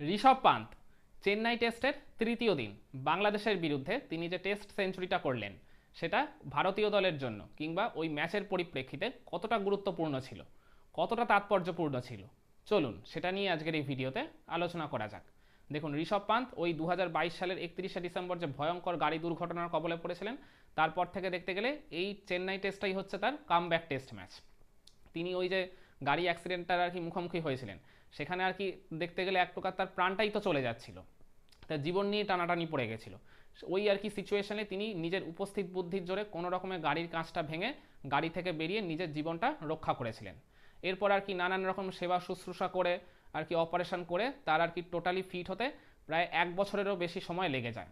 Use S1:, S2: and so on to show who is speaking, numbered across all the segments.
S1: ঋষভ পান্ত, চেন্নাই টেস্টের তৃতীয় দিন। বাংলাদেশের বিরুদ্ধে তিনি যে টেস্ট সেঞ্চুরিটা করলেন, সেটা ভারতীয় দলের জন্য কিংবা ওই ম্যাচের পরিপ্রেক্ষিতে কতটা গুরুত্বপূর্ণ ছিল, কতটা তাৎপর্যপূর্ণ ছিল। চলুন, সেটা নিয়ে আজকের এই ভিডিওতে আলোচনা করা যাক। দেখুন, ঋষভ পান্ত ওই দু হাজার বাইশ সালের একত্রিশে ডিসেম্বর যে ভয়ঙ্কর গাড়ি দুর্ঘটনার কবলে পড়েছিলেন, তারপর থেকে দেখতে গেলে এই চেন্নাই টেস্টটাই হচ্ছে তার কামব্যাক টেস্ট ম্যাচ তিনি ওই যে গাড়ি অ্যাক্সিডেন্টটার আর কি মুখোমুখি হয়েছিলেন। সেখানে আর কি দেখতে গেলে এক প্রকার তার প্রাণটাই তো চলে যাচ্ছিল। তার জীবন নিয়ে টানাটানি পড়ে গেছিল। ওই আর কি সিচুয়েশনে তিনি নিজের উপস্থিত বুদ্ধির জোরে কোনো রকমের গাড়ির কাঁচটা ভেঙে গাড়ি থেকে বেরিয়ে নিজের জীবনটা রক্ষা করেছিলেন। এরপর আর কি নানান রকম সেবা শুশ্রূষা করে আর কি অপারেশন করে তার আর কি টোটালি ফিট হতে প্রায় এক বছরেরও বেশি সময় লেগে যায়।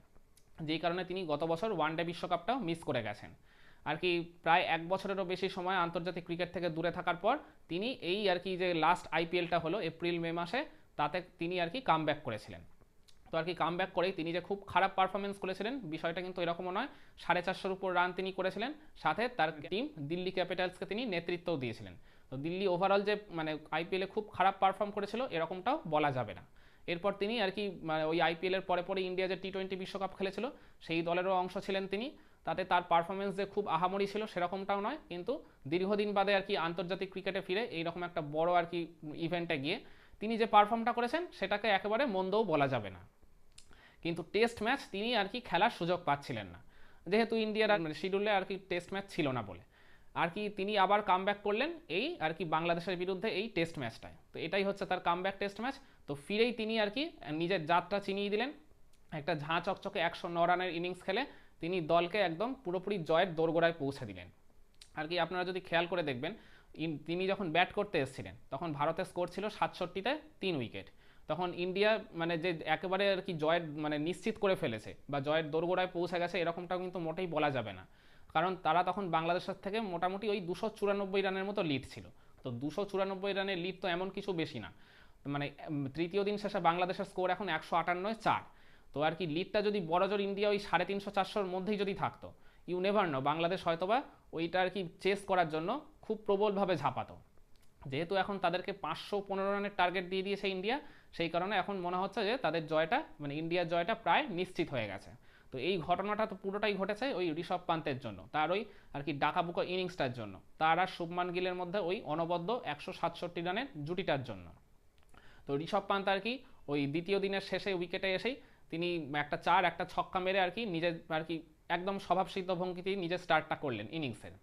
S1: যেই কারণে তিনি গত বছর ওয়ানডে বিশ্বকাপটাও মিস করে গেছেন। আর কি প্রায় এক বছরেরও বেশি সময় আন্তর্জাতিক ক্রিকেট থেকে দূরে থাকার পর তিনি এই আর কি যে লাস্ট আইপিএলটা হলো এপ্রিল, মে মাসে, তাতে তিনি আর কি কাম করেছিলেন। তো আর কি কাম ব্যাক করেই তিনি যে খুব খারাপ পারফরমেন্স করেছিলেন, বিষয়টা কিন্তু এরকমও নয়, সাড়ে চারশোর উপর রান তিনি করেছিলেন, সাথে তার টিম দিল্লি ক্যাপিটালসকে তিনি নেতৃত্বও দিয়েছিলেন। তো দিল্লি ওভারঅল যে মানে আইপিএলে খুব খারাপ পারফর্ম করেছিল, এরকমটাও বলা যাবে না। এরপর তিনি আর কি মানে ওই আইপিএলের পরে পরে ইন্ডিয়া যে টি টোয়েন্টি বিশ্বকাপ খেলেছিল, সেই দলেরও অংশ ছিলেন তিনি তাতে তার পারফরমেন্স যে খুব আহামরি ছিল সেরকমটাও নয়, কিন্তু দীর্ঘদিন বাদে আর কি আন্তর্জাতিক ক্রিকেটে ফিরে এইরকম একটা বড় আর কি ইভেন্টে গিয়ে তিনি যে পারফর্মটা করেছেন সেটাকে একেবারে মন্দও বলা যাবে না। কিন্তু টেস্ট ম্যাচ তিনি আর কি খেলার সুযোগ পাচ্ছিলেন না। যেহেতু ইন্ডিয়ার শিডিউলে আর কি টেস্ট ম্যাচ ছিল না বলে। আর কি তিনি আবার কাম করলেন এই আর কি বাংলাদেশের বিরুদ্ধে এই টেস্ট ম্যাচটায় তো এটাই হচ্ছে তার কাম টেস্ট ম্যাচ তো ফিরেই তিনি আর কি নিজের যাত্রা চিনিয়ে দিলেন। একটা ঝাঁ চকচকে একশো ন রানের ইনিংস খেলে তিনি দলকে একদম পুরোপুরি জয়ের দোরগোড়ায় পৌঁছে দিলেন। আর কি আপনারা যদি খেয়াল করে দেখবেন তিনি যখন ব্যাট করতে এসেছিলেন, তখন ভারতের স্কোর ছিল সাতষট্টিতে তিন উইকেট। তখন ইন্ডিয়া মানে যে একেবারে আর কি জয়ের মানে নিশ্চিত করে ফেলেছে বা জয়ের দোরগোড়ায় পৌঁছে গেছে, এরকমটাও কিন্তু মোটেই বলা যাবে না। কারণ তারা তখন বাংলাদেশের থেকে মোটামুটি ওই দুশো চুরানব্বই রানের মতো লিড ছিল। তো দুশো চুরানব্বই রানের লিড তো এমন কিছু বেশি না। মানে তৃতীয় দিন শেষে বাংলাদেশের স্কোর এখন একশো আটান্নয় চার। তো আর কি লিডটা যদি বড়জোর ইন্ডিয়া ওই সাড়ে তিনশো, চারশোর মধ্যেই যদি থাকতো ইউ নেভার নো বাংলাদেশ হয়তোবা ওইটা আর কি চেস করার জন্য খুব প্রবলভাবে ঝাঁপাতো। যেহেতু এখন তাদেরকে পাঁচশো পনেরো রানের টার্গেট দিয়ে দিয়েছে ইন্ডিয়া সেই কারণে এখন মনে হচ্ছে যে তাদের জয়টা মানে ইন্ডিয়ার জয়টা প্রায় নিশ্চিত হয়ে গেছে। তো এই ঘটনাটা তো পুরোটাই ঘটেছে ওই ঋষভ পান্তের জন্য, তার ওই আর কি ডাকাবুকো ইনিংসটার জন্য, তার আর শুভমান গিলের মধ্যে ওই অনবদ্য একশো সাতষট্টি রানের জুটিটার জন্য। তো ঋষভ পান্ত আর কি ওই দ্বিতীয় দিনের শেষে উইকেটে এসেই তিনি একটা চার, একটা ছক্কা মেরে আর কি নিজের আর কি একদম স্বভাবসিদ্ধ ভঙ্গিতেই নিজের স্টার্টটা করলেন ইনিংসের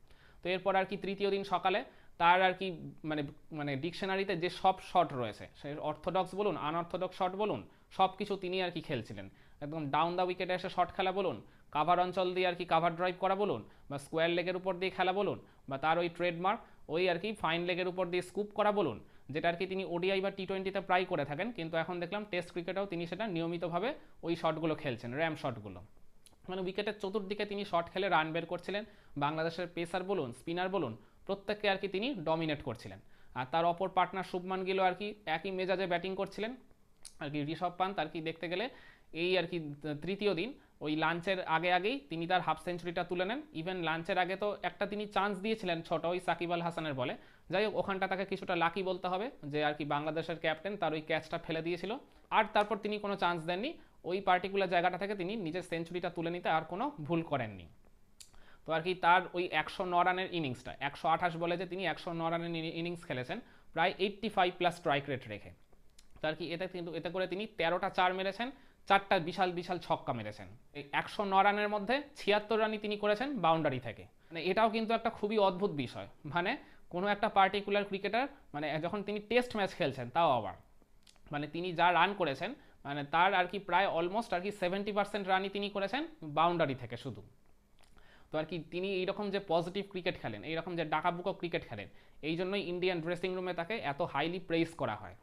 S1: তো এরপর আর কি তৃতীয় দিন সকালে তার আর কি মানে মানে ডিকশনারিতে যে সব শট রয়েছে, সে অর্থোডক্স বলুন, আনঅর্থোডক্স শট বলুন সব কিছু তিনি আর কি খেলছিলেন। একদম ডাউন দ্য উইকেটে এসে শট খেলা বলুন কাভার অঞ্চল দিয়ে আর কি কাভার ড্রাইভ করা বলুন, বা স্কোয়ার লেগের উপর দিয়ে খেলা বলুন, বা তার ওই ট্রেডমার্ক ওই আর কি ফাইন লেগের উপর দিয়ে স্কুপ করা বলুন যেটা আর কি তিনি ওডিআই বা টি টোয়েন্টিতে প্রায় করে থাকেন, কিন্তু এখন দেখলাম টেস্ট ক্রিকেটেও তিনি সেটা নিয়মিতভাবে ওই শটগুলো খেলছেন র্যাম শটগুলো মানে উইকেটের চতুর্দিকে তিনি শট খেলে রান বের করছিলেন, বাংলাদেশের পেসার বলুন স্পিনার বলুন, প্রত্যেককে আর কি তিনি ডমিনেট করছিলেন। আর তার অপর পার্টনার শুভমান গিলও আর কি একই মেজাজে ব্যাটিং করছিলেন। আর কি ঋষভ পান্ত আর কি দেখতে গেলে এই আর কি তৃতীয় দিন, ওই লাঞ্চের আগে আগেই তিনি তার হাফ সেঞ্চুরিটা তুলে নেন। ইভেন লাঞ্চের আগে তো একটা তিনি চান্স দিয়েছিলেন ছোট ওই সাকিব আল হাসানের বলে। যাই হোক, ওখানটা তাকে কিছুটা লাকি বলতে হবে যে আর কি বাংলাদেশের ক্যাপ্টেন তার ওই ক্যাচটা ফেলে দিয়েছিল। আর তারপর তিনি কোনো চান্স দেননি। ওই পার্টিকুলার জায়গাটা থেকে তিনি নিজের সেঞ্চুরিটা তুলে নিতে আর কোনো ভুল করেননি। তো আর কি তার ওই একশো ন রানের ইনিংসটা একশো আঠাশ বলে যে তিনি একশো ন রানের ইনিংস খেলেছেন, প্রায় eighty five plus strike rate রেখে। তো আর কি এতে কিন্তু, এতে করে তিনি তেরোটা চার মেরেছেন, চারটা বিশাল বিশাল ছক্কা মেরেছেন। এই একশো ন রানের মধ্যে ছিয়াত্তর রানই তিনি করেছেন বাউন্ডারি থেকে। মানে এটাও কিন্তু একটা খুবই অদ্ভুত বিষয়। মানে কোনো একটা পার্টিকুলার ক্রিকেটার মানে যখন তিনি টেস্ট ম্যাচ খেলছেন, তাও আবার। মানে তিনি যা রান করেছেন মানে তার আর কি প্রায় অলমোস্ট আর কি সেভেন্টি পার্সেন্ট রানই তিনি করেছেন বাউন্ডারি থেকে শুধু। তো আর কি তিনি এইরকম যে পজিটিভ ক্রিকেট খেলেন, এইরকম যে ডাকাবুকো ক্রিকেট খেলেন, এই জন্যই ইন্ডিয়ান ড্রেসিং রুমে তাকে এত হাইলি প্রেস করা হয়।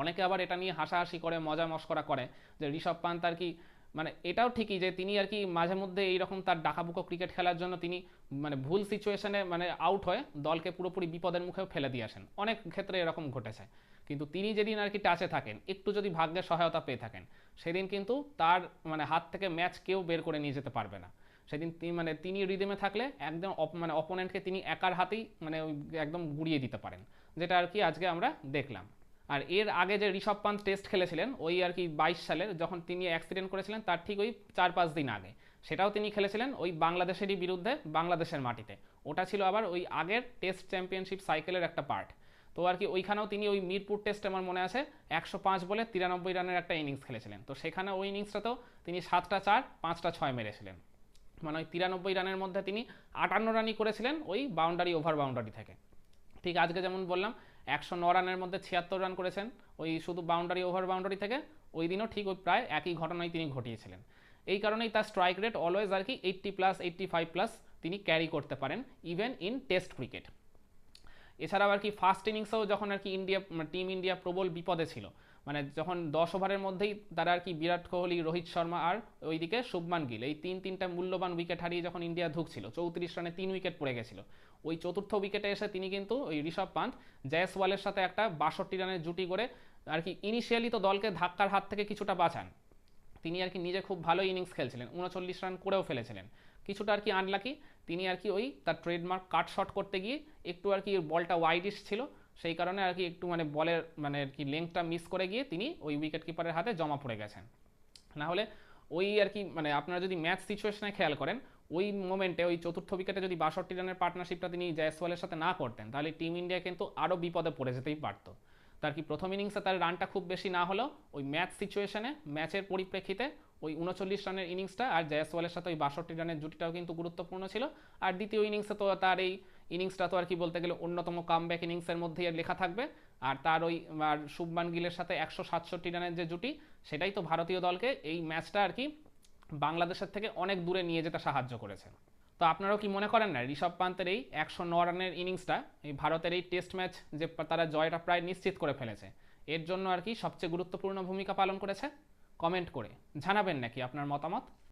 S1: অনেকে আবার এটা নিয়ে হাসাহাসি করে মজা মস্করা করে, যে ঋষভ পান্ত আর কি মানে এটাও ঠিকই যে তিনি আর কি মাঝে মধ্যে এইরকম তার ডাকাবুকো ক্রিকেট খেলার জন্য তিনি মানে ভুল সিচুয়েশনে মানে আউট হয়ে দলকে পুরোপুরি বিপদের মুখেও ফেলে দিয়ে আসেন। অনেক ক্ষেত্রে এরকম ঘটেছে। কিন্তু তিনি যেদিন আর কি টাচে থাকেন, একটু যদি ভাগ্যের সহায়তা পেয়ে থাকেন, সেদিন কিন্তু তার মানে হাত থেকে ম্যাচ কেউ বের করে নিয়ে যেতে পারবে না। সেদিন তিনি মানে তিনি রিদেমে থাকলে একদম মানে অপোনেন্টকে তিনি একার হাতেই মানে একদম গুড়িয়ে দিতে পারেন। যেটা আর কি আজকে আমরা দেখলাম। আর এর আগে যে ঋষভ পান্ত টেস্ট খেলেছিলেন, ওই আর কি বাইশ সালের, যখন তিনি অ্যাক্সিডেন্ট করেছিলেন, তার ঠিক ওই চার পাঁচ দিন আগে। সেটাও তিনি খেলেছিলেন ওই বাংলাদেশেরই বিরুদ্ধে, বাংলাদেশের মাটিতে। ওটা ছিল আবার ওই আগের টেস্ট চ্যাম্পিয়নশিপ সাইকেলের একটা পার্ট তো আর কি ওইখানেও তিনি ওই মিরপুর টেস্টে আমার মনে আছে, একশো পাঁচ বলে তিরানব্বই রানের একটা ইনিংস খেলেছিলেন। তো সেখানে ওই ইনিংসটাতেও তিনি সাতটা চার, পাঁচটা ছয় মেরেছিলেন। মানে ওই তিরানব্বই রানের মধ্যে তিনি আটান্ন রানই করেছিলেন ওই বাউন্ডারি ওভার বাউন্ডারি থেকে। ঠিক আজকে যেমন বললাম একশো ন রানের মধ্যে ছিয়াত্তর রান করেছেন। ওই শুধু বাউন্ডারি ওভার বাউন্ডারি থেকে ওই দিনও ঠিক ওই প্রায় একই ঘটনাই তিনি ঘটিয়েছিলেন। এই কারণেই তার স্ট্রাইক রেট অলওয়েজ আর কি eighty plus eighty five plus তিনি ক্যারি করতে পারেন ইভেন ইন টেস্ট ক্রিকেট এছাড়াও আর কি ফার্স্ট ইনিংসেও যখন আর কি ইন্ডিয়া টিম ইন্ডিয়া প্রবল বিপদে ছিল মানে যখন দশ ওভারের মধ্যেই তারা আর কি বিরাট কোহলি, রোহিত শর্মা আর ওইদিকে শুভমান গিল। এই তিন তিনটা মূল্যবান উইকেট হারিয়ে যখন ইন্ডিয়া ঢুকছিল চৌত্রিশ রানে তিন উইকেট পড়ে গেছিল। ওই চতুর্থ উইকেটে এসে তিনি কিন্তু ওই ঋষভ পান্ত জয়সওয়ালের সাথে একটা বাষট্টি রানের জুটি করে আর কি ইনিশিয়ালি তো দলকে ধাক্কার হাত থেকে কিছুটা বাঁচান। তিনি আর কি নিজে খুব ভালো ইনিংস খেলছিলেন, উনচল্লিশ রান করেও ফেলেছিলেন। কিছুটা আর কি আনলাকি তিনি আর কি ওই তার ট্রেডমার্ক কাট শট করতে গিয়ে একটু আর কি বলটা ওয়াইডিশ ছিল। সেই কারণে আর কি একটু মানে বলের মানে আর কি লেংথটা মিস করে গিয়ে তিনি ওই উইকেট কিপারের হাতে জমা পড়ে গেছেন। না হলে ওই আর কি মানে আপনারা যদি ম্যাচ সিচুয়েশনে খেয়াল করেন, ওই মোমেন্টে ওই চতুর্থ উইকেটে যদি বাষট্টি রানের পার্টনারশিপটা তিনি জয়সওয়ালের সাথে না করতেন, তাহলে টিম ইন্ডিয়া কিন্তু আরও বিপদে পড়ে যেতেই পারতো। তার কি প্রথম ইনিংসে তার রানটা খুব বেশি না হলেও ওই ম্যাচ সিচুয়েশনে ম্যাচের পরিপ্রেক্ষিতে ওই উনচল্লিশ রানের ইনিংসটা আর জয়সওয়ালের সাথে ওই বাষট্টি রানের জুটিটাও কিন্তু গুরুত্বপূর্ণ ছিল। আর দ্বিতীয় ইনিংসে তো তার এই ইনিংসটা তো আর কি বলতে গেলে অন্যতম কামব্যাক ইনিংসের মধ্যেই লেখা থাকবে। আর তার ওই, আর শুভমান গিলের সাথে একশো সাতষট্টি রানের যে জুটি, সেটাই তো ভারতীয় দলকে এই ম্যাচটা আর কি বাংলাদেশের থেকে অনেক দূরে নিয়ে যেতে সাহায্য করেছে। তো আপনারাও কি মনে করেন না, ঋষভ পান্তের এই একশো ন রানের ইনিংসটা এই ভারতের এই টেস্ট ম্যাচ যে তারা জয়টা প্রায় নিশ্চিত করে ফেলেছে, এর জন্য আর কি সবচেয়ে গুরুত্বপূর্ণ ভূমিকা পালন করেছে? কমেন্ট করে জানাবেন নাকি আপনার মতামত?